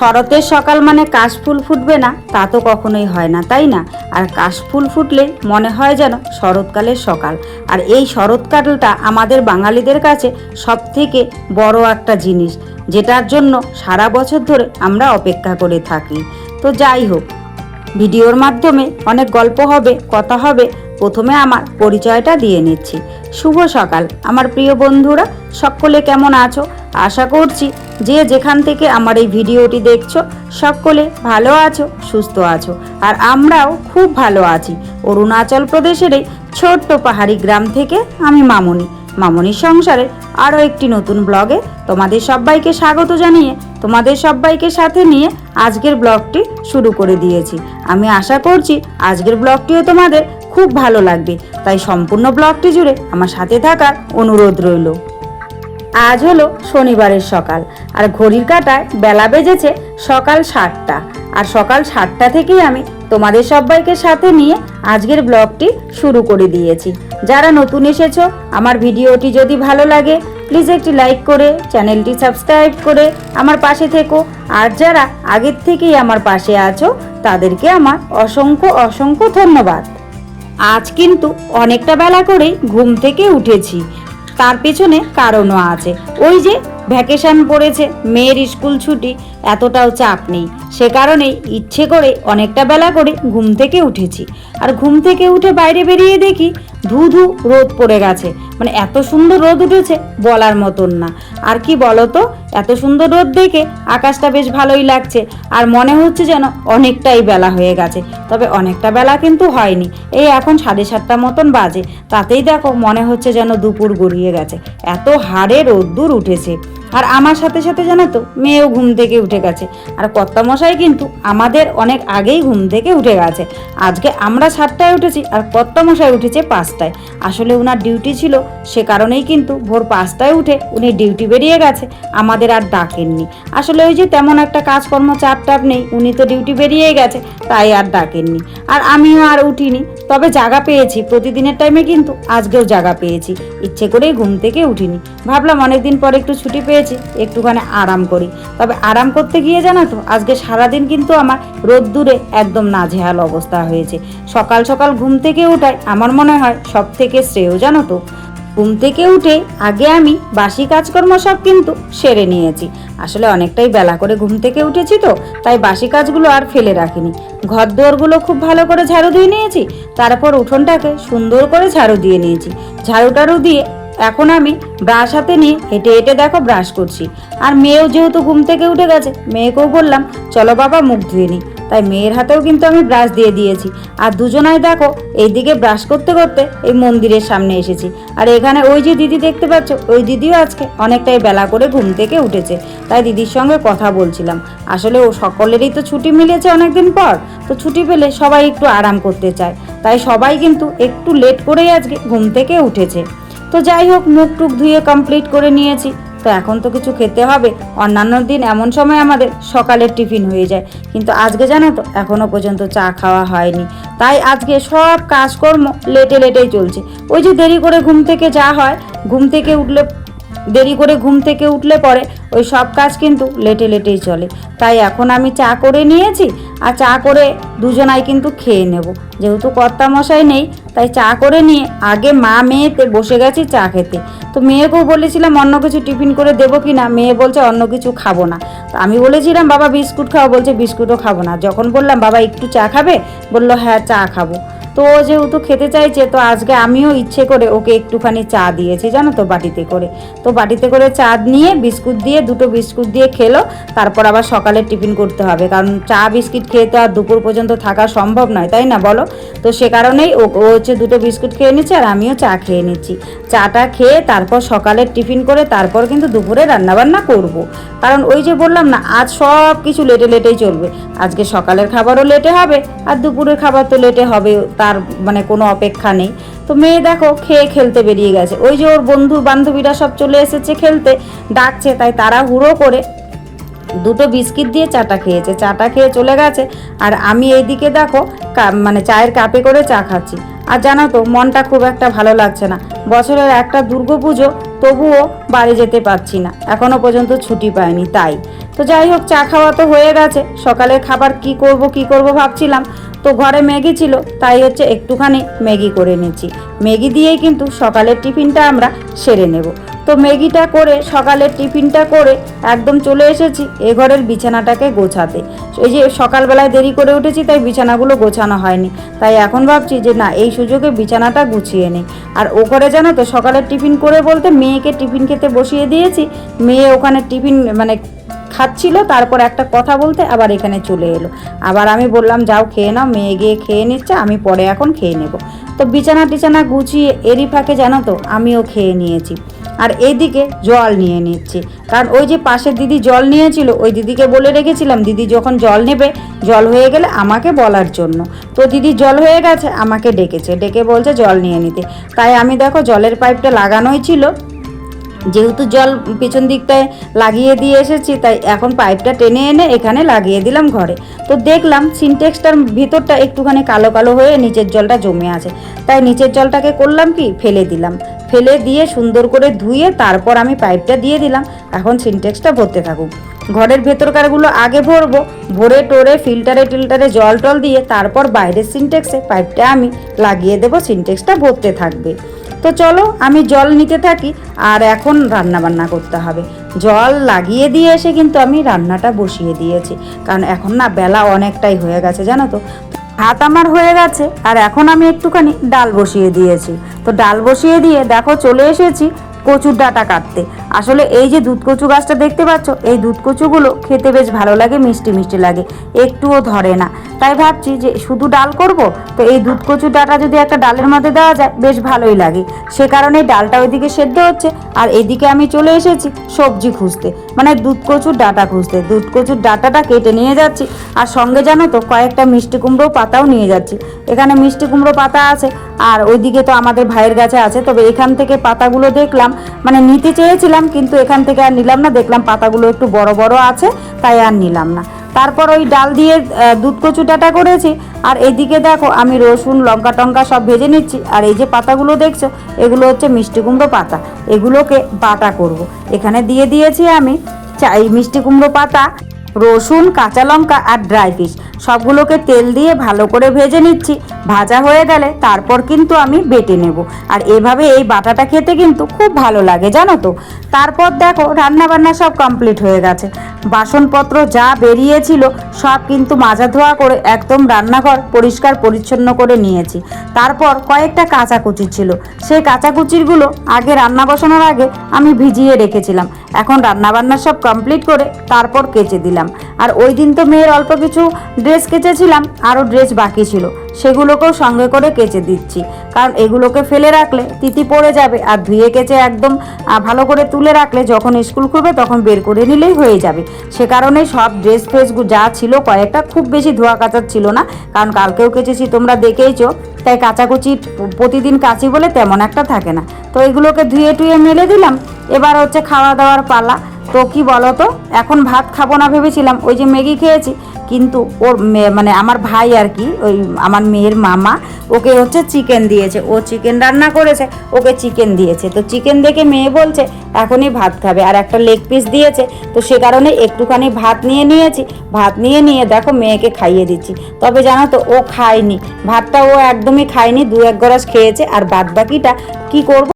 শরতের সকাল মানে কাশফুল ফুটবে না, তা তো কখনোই হয় না, তাই না? আর কাশফুল ফুটলে মনে হয় যেন শরৎকালের সকাল। আর এই শরৎকালটা আমাদের বাঙালিদের কাছে সব থেকে বড় একটা জিনিস, যেটার জন্য সারা বছর ধরে আমরা অপেক্ষা করে থাকি। তো যাই হোক, ভিডিওর মাধ্যমে অনেক গল্প হবে, কথা হবে প্রথমে আমার পরিচয়টা দিয়ে নিচ্ছি। শুভ সকাল। আমার প্রিয় বন্ধুরা, সকলে কেমন আছো? আশা করছি যে যেখান থেকে আমার এই ভিডিওটি দেখছ, সকলে ভালো আছো, সুস্থ আছো। আর আমরাও খুব ভালো আছি। অরুণাচল প্রদেশের এই ছোট্ট পাহাড়ি গ্রাম থেকে আমি মামনি। মামনির সংসারে আরও একটি নতুন ব্লগে তোমাদের সবাইকে স্বাগত জানিয়ে, তোমাদের সবাইকে সাথে নিয়ে আজকের ব্লগটি শুরু করে দিয়েছি। আমি আশা করছি আজকের ব্লগটিও তোমাদের খুব ভালো লাগবে। তাই সম্পূর্ণ ব্লগটি জুড়ে আমার সাথে থাকার অনুরোধ রইল। আজ হলো শনিবারের সকাল, আর ঘড়ির কাঁটায় বেলা বেজেছে সকাল সাতটা। আর সকাল সাতটা থেকেই আমি তোমাদের সবাইকে সাথে নিয়ে আজকের ব্লগটি শুরু করে দিয়েছি। যারা নতুন এসেছ, আমার ভিডিওটি যদি ভালো লাগে প্লিজ একটি লাইক করে, চ্যানেলটি সাবস্ক্রাইব করে আমার পাশে থেকো। আর যারা আগের থেকেই আমার পাশে আছো, তাদেরকে আমার অসংখ্য অসংখ্য ধন্যবাদ। আজ কিন্তু অনেকটা বেলা করে ঘুম থেকে উঠেছি। তার পেছনে কারণও আছে। ওই যে ভ্যাকেশন পড়েছে, মেয়ের স্কুল ছুটি, এতটাও চাপ নেই। সে কারণেই ইচ্ছে করে অনেকটা বেলা করে ঘুম থেকে উঠেছি। আর ঘুম থেকে উঠে বাইরে বেরিয়ে দেখি ধু ধু রোদ পড়ে গেছে। মানে এত সুন্দর রোদ উঠেছে বলার মতন না। আর কি বলতো, এত সুন্দর রোদ দেখে আকাশটা বেশ ভালোই লাগছে। আর মনে হচ্ছে যেন অনেকটাই বেলা হয়ে গেছে। তবে অনেকটা বেলা কিন্তু হয়নি। এই এখন সাড়ে সাতটা মতন বাজে। তাতেই দেখো মনে হচ্ছে যেন দুপুর গড়িয়ে গেছে। এত হাড়ে রোদ্দুর উঠেছে। আর আমার সাথে সাথে জানো তো, মেয়েও ঘুম থেকে উঠে গেছে। আর কর্তামশাই কিন্তু আমাদের অনেক আগেই ঘুম থেকে উঠে গেছে। আজকে আমরা সাতটায় উঠেছি আর কর্তামশাই উঠেছে পাঁচটায়। আসলে ওনার ডিউটি ছিল, সে কারণেই কিন্তু ভোর পাঁচটায় উঠে উনি ডিউটি বেরিয়ে গেছে, আমাদের আর ডাকেননি। আসলে ওই যে তেমন একটা কাজকর্ম চাপ টাপ নেই, উনি তো ডিউটি বেরিয়ে গেছে, তাই আর ডাকেননি। আর আমিও আর উঠিনি, তবে জায়গা পেয়েছি, প্রতিদিনের টাইমে কিন্তু আজকেও জায়গা পেয়েছি। ইচ্ছে করেই ঘুম থেকে উঠিনি। ভাবলাম অনেকদিন পর একটু ছুটি পেয়েছি একটুখানি আরাম করি। তবে আরাম করতে গিয়ে জানো তো, আজকে সারাদিন কিন্তু আমার রোদ্দুরে একদম নাজেহাল অবস্থা হয়েছে। সকাল সকাল ঘুম থেকে ওঠায় আমার মনে হয় সব থেকে শ্রেয় জানো তো। ঘুম থেকে উঠে আগে আমি বাসি কাজকর্ম সব কিন্তু সেরে নিয়েছি। আসলে অনেকটাই বেলা করে ঘুম থেকে উঠেছি তো, তাই বাসি কাজগুলো আর ফেলে রাখিনি। ঘর দুয়ারগুলো খুব ভালো করে ঝাড়ু দিয়ে নিয়েছি, তারপর উঠোনটাকে সুন্দর করে ঝাড়ু দিয়ে নিয়েছি। ঝাড়ু টাড়ু দিয়ে এখন আমি ব্রাশ হাতে নিয়ে হেঁটে হেঁটে দেখো ব্রাশ করছি। আর মেয়েও যেহেতু ঘুম থেকে উঠে গেছে, মেয়েকেও বললাম, চলো বাবা, মুখ ধুয়ে নিই তাই মেয়ের হাতেও কিন্তু আমি ব্রাশ দিয়ে দিয়েছি। আর দুজনাই দেখো, এইদিকে ব্রাশ করতে করতে এই মন্দিরের সামনে এসেছি। আর এখানে ওই যে দিদি দেখতে পাচ্ছ, ওই দিদিও আজকে অনেকটাই বেলা করে ঘুম থেকে উঠেছে। তাই দিদির সঙ্গে কথা বলছিলাম। আসলে ও সকলেরই তো ছুটি মিলেছে অনেকদিন পর, তো ছুটি পেলে সবাই একটু আরাম করতে চায়। তাই সবাই কিন্তু একটু লেট করেই আজকে ঘুম থেকে উঠেছে। তো যাই হোক, মুখ টুক ধুয়ে কমপ্লিট করে নিয়েছি। তো এখন তো কিছু খেতে হবে। অন্যান্য দিন এমন সময় আমাদের সকালের টিফিন হয়ে যায়। কিন্তু আজকে জানো তো এখনও পর্যন্ত চা খাওয়া হয়নি। তাই আজকে সব কাজকর্ম লেটে লেটেই চলছে। ওই যে দেরি করে ঘুম থেকে যা হয়, ঘুম থেকে উঠলে দেরি করে ঘুম থেকে উঠলে পরে ওই সব কাজ কিন্তু লেটে লেটেই চলে। তাই এখন আমি চা করে নিয়েছি আর চা করে দুজনাই কিন্তু খেয়ে নেব। যেহেতু কর্তামশাই নেই, তাই চা করে নিয়ে আগে মা মেয়েতে বসে গেছি চা খেতে। তো মেয়েকেও বলেছিলাম অন্য কিছু টিফিন করে দেবো কি না মেয়ে বলছে অন্য কিছু খাব না। তো আমি বলেছিলাম, বাবা, বিস্কুট খাও। বলছে, বিস্কুটও খাব না। যখন বললাম, বাবা, একটু চা খাবে? বলল হ্যাঁ চা খাব। তো ও যেহেতু খেতে চাইছে, তো আজকে আমিও ইচ্ছে করে ওকে একটুখানি চা দিয়েছি, জানো তো, বাটিতে করে। তো বাটিতে করে চা নিয়ে বিস্কুট দিয়ে, দুটো বিস্কুট দিয়ে খেলো, তারপর আবার সকালে টিফিন করতে হবে। কারণ চা, বিস্কিট খেয়ে তো আর দুপুর পর্যন্ত থাকা সম্ভব নয়, তাই না বলো? তো সে কারণেই ও হচ্ছে দুটো বিস্কুট খেয়ে নিচ্ছে আর আমিও চা খেয়ে নিচ্ছি। চাটা খেয়ে তারপর সকালের টিফিন করে তারপর কিন্তু দুপুরে রান্নাবান্না করব। কারণ ওই যে বললাম না, আজ সব কিছু লেটে লেটেই চলবে। আজকে সকালের খাবারও লেটে হবে, আর দুপুরের খাবার তো লেটে হবে তার মানে কোনো অপেক্ষা নেই। তো মেয়ে দেখো খেয়ে খেলতে বেরিয়ে গেছে। ওই যে ওর বন্ধু বান্ধবীরা সব চলে এসেছে খেলতে, ডাকছে, তাই তারা হুড়ো করে দুটো বিস্কিট দিয়ে চাটা খেয়েছে। চাটা খেয়ে চলে গেছে আর আমি এইদিকে দেখো মানে চায়ের কাপে করে চা খাচ্ছি। আর জানো তো, মনটা খুব একটা ভালো লাগছে না। বছরের একটা দুর্গাপুজো তবুও বাড়ি যেতে পারছি না। এখনও পর্যন্ত ছুটি পাইনি, তাই। তো যাই হোক, চা খাওয়া তো হয়ে গেছে। সকালের খাবার কি করব কি করব ভাবছিলাম। তো ঘরে ম্যাগি ছিল, তাই হচ্ছে একটুখানি ম্যাগি করে নিচ্ছি ম্যাগি দিয়েই কিন্তু সকালের টিফিনটা আমরা সেরে নেব। তো ম্যাগিটা করে সকালের টিফিনটা করে একদম চলে এসেছি এ ঘরের বিছানাটাকে গোছাতে। এই যে সকালবেলায় দেরি করে উঠেছি, তাই বিছানাগুলো গোছানো হয়নি। তাই এখন ভাবছি যে না, এই সুযোগে বিছানাটা গুছিয়ে নেই। আর ও করে জানো তো, সকালের টিফিন করে বলতে মেয়েকে টিফিন খেতে বসিয়ে দিয়েছি। মেয়ে ওখানে টিফিন মানে খাচ্ছিল, তারপর একটা কথা বলতে আবার এখানে চলে এলো। আবার আমি বললাম, যাও খেয়ে নাও, মেয়ে গিয়ে খেয়ে নিচ্ছে, আমি পরে এখন খেয়ে নেব। তো বিছানা টিছানা গুছিয়ে এরই ফাঁকে জানো তো, আমিও খেয়ে নিয়েছি। আর এইদিকে জল নিয়ে নিচ্ছি। কারণ ওই যে পাশের দিদি জল নিয়েছিল, ওই দিদিকে বলে রেখেছিলাম, দিদি যখন জল নেবে, জল হয়ে গেলে আমাকে বলার জন্য। তো দিদি জল হয়ে গেছে, আমাকে ডেকেছে, ডেকে বলছে জল নিয়ে নিতে। তাই আমি দেখো, জলের পাইপটা লাগানোই ছিল। যেহেতু জল পেছন দিকটায় লাগিয়ে দিয়ে এসেছি, তাই এখন পাইপটা টেনে এনে এখানে লাগিয়ে দিলাম ঘরে। তো দেখলাম সিনটেক্সটার ভিতরটা একটুখানি কালো কালো হয়ে নিচের জলটা জমে আছে। তাই নিচের জলটাকে করলাম কি? ফেলে দিলাম। ফেলে দিয়ে সুন্দর করে ধুয়ে তারপর আমি পাইপটা দিয়ে দিলাম। এখন সিনটেক্সটা ভরতে থাকুক। ঘরের ভেতরকারগুলো আগে ভরবো। ভরে টোরে, ফিল্টারে টিল্টারে জল টল দিয়ে তারপর বাইরের সিনটেক্সে পাইপটা আমি লাগিয়ে দেবো। সিনটেক্সটা ভরতে থাকবে। তো চলো, আমি জল নিতে থাকি, আর এখন রান্না বান্না করতে হবে। জল লাগিয়ে দিয়ে এসে কিন্তু আমি রান্নাটা বসিয়ে দিয়েছি। কারণ এখন না বেলা অনেকটাই হয়ে গেছে, জানো তো? ভাত আমার হয়ে গেছে, আর এখন আমি একটুখানি ডাল বসিয়ে দিয়েছি। তো ডাল বসিয়ে দিয়ে দেখো চলে এসেছি কচুর ডাটা কাটতে। আসলে এই যে দুধ কচু গাছটা দেখতে পাচ্ছ, এই দুধ কচুগুলো খেতে বেশ ভালো লাগে, মিষ্টি মিষ্টি লাগে, একটুও ধরে না। তাই ভাবছি যে শুধু ডাল করব, তো এই দুধ কচুর ডাটা যদি একটা ডালের মধ্যে দেওয়া যায়, বেশ ভালোই লাগে। সে কারণে ডালটা ওইদিকে সেদ্ধ হচ্ছে, আর এদিকে আমি চলে এসেছি সবজি খুঁজতে মানে দুধ কচুর ডাটা খুঁজতে। দুধ কচুর ডাটাটা কেটে নিয়ে যাচ্ছি, আর সঙ্গে জানো তো, কয়েকটা মিষ্টি কুমড়ো পাতাও নিয়ে যাচ্ছি। এখানে মিষ্টি কুমড়ো পাতা আছে, আর ওইদিকে তো আমাদের ভাইয়ের গাছে আছে, তবে এখান থেকে পাতাগুলো দেখলাম মানে নিতে চেয়েছিলাম কিন্তু এখান থেকে আর নিলাম না। দেখলাম পাতাগুলো একটু বড় বড় আছে, তাই আর নিলাম না। তারপর ওই ডাল দিয়ে দুধ কচুটাটা করেছি। আর এদিকে দেখো, আমি রসুন, লঙ্কা টঙ্কা সব ভেজে নিচ্ছি। আর এই যে পাতাগুলো দেখছ, এগুলো হচ্ছে মিষ্টি কুমড়ো পাতা। এগুলোকে বাটা করব। এখানে দিয়ে দিয়েছি আমি চাই মিষ্টি কুমড়ো পাতা। রসুন, কাঁচা লঙ্কা আর ড্রাই ফিশ সবগুলোকে তেল দিয়ে ভালো করে ভেজে নিচ্ছি। ভাজা হয়ে গেলে তারপর কিন্তু আমি বেটে নেব। আর এভাবে এই বাটাটা খেতে কিন্তু খুব ভালো লাগে, জানো তো? তারপর দেখো রান্না বান্না সব কমপ্লিট হয়ে গেছে। বাসনপত্র যা বেরিয়েছিল, সব কিন্তু মাজা ধোয়া করে একদম রান্নাঘর পরিষ্কার পরিচ্ছন্ন করে নিয়েছি। তারপর কয়েকটা কাঁচা কাঁচাকুচি ছিল। সেই কাঁচাকুচিরগুলো আগে রান্না বসানোর আগে আমি ভিজিয়ে রেখেছিলাম। এখন রান্না বান্না সব কমপ্লিট করে তারপর কেচে দিলাম। আর ওই দিন তো মেয়ের অল্প কিছু ড্রেস কেচেছিলাম, আরও ড্রেস বাকি ছিল। সেগুলোকেও সঙ্গে করে কেচে দিচ্ছি। কারণ এগুলোকে ফেলে রাখলে তিতি পড়ে যাবে আর ধুয়ে কেচে একদম ভালো করে তুলে রাখলে যখন স্কুল খুলবে তখন বের করে নিলেই হয়ে যাবে। সে কারণে সব ড্রেস ফ্রেস যা ছিল কয়েকটা খুব বেশি ধোয়া কাচার ছিল না। কারণ কালকেও কেচেছি, তোমরা দেখেইছো। তাই কাচাকুচি প্রতিদিন কাচি বলে তেমন একটা থাকে না। তো এগুলোকে ধুয়ে টুয়ে মেলে দিলাম। এবার হচ্ছে খাওয়া দাওয়ার পালা। তো কি বলো তো এখন ভাত খাব না ভেবেছিলাম। ওই যে ম্যাগি খেয়েছি, কিন্তু ওর মানে আমার ভাই আর কি, ওই আমার মেয়ের মামা, ওকে হচ্ছে চিকেন দিয়েছে। ও চিকেন রান্না করেছে, ওকে চিকেন দিয়েছে। তো চিকেন দেখে মেয়ে বলছে, এখনই ভাত খাবে। আর একটা লেগ পিস দিয়েছে। তো সে কারণে একটুখানি ভাত নিয়ে নিয়েছি। ভাত নিয়ে নিয়ে দেখো মেয়েকে খাইয়ে দিচ্ছি। তবে জানো তো, ও খায়নি। ভাতটা ও একদমই খায়নি, দু এক গরাস খেয়েছে। আর বাদ বাকিটা কি করব?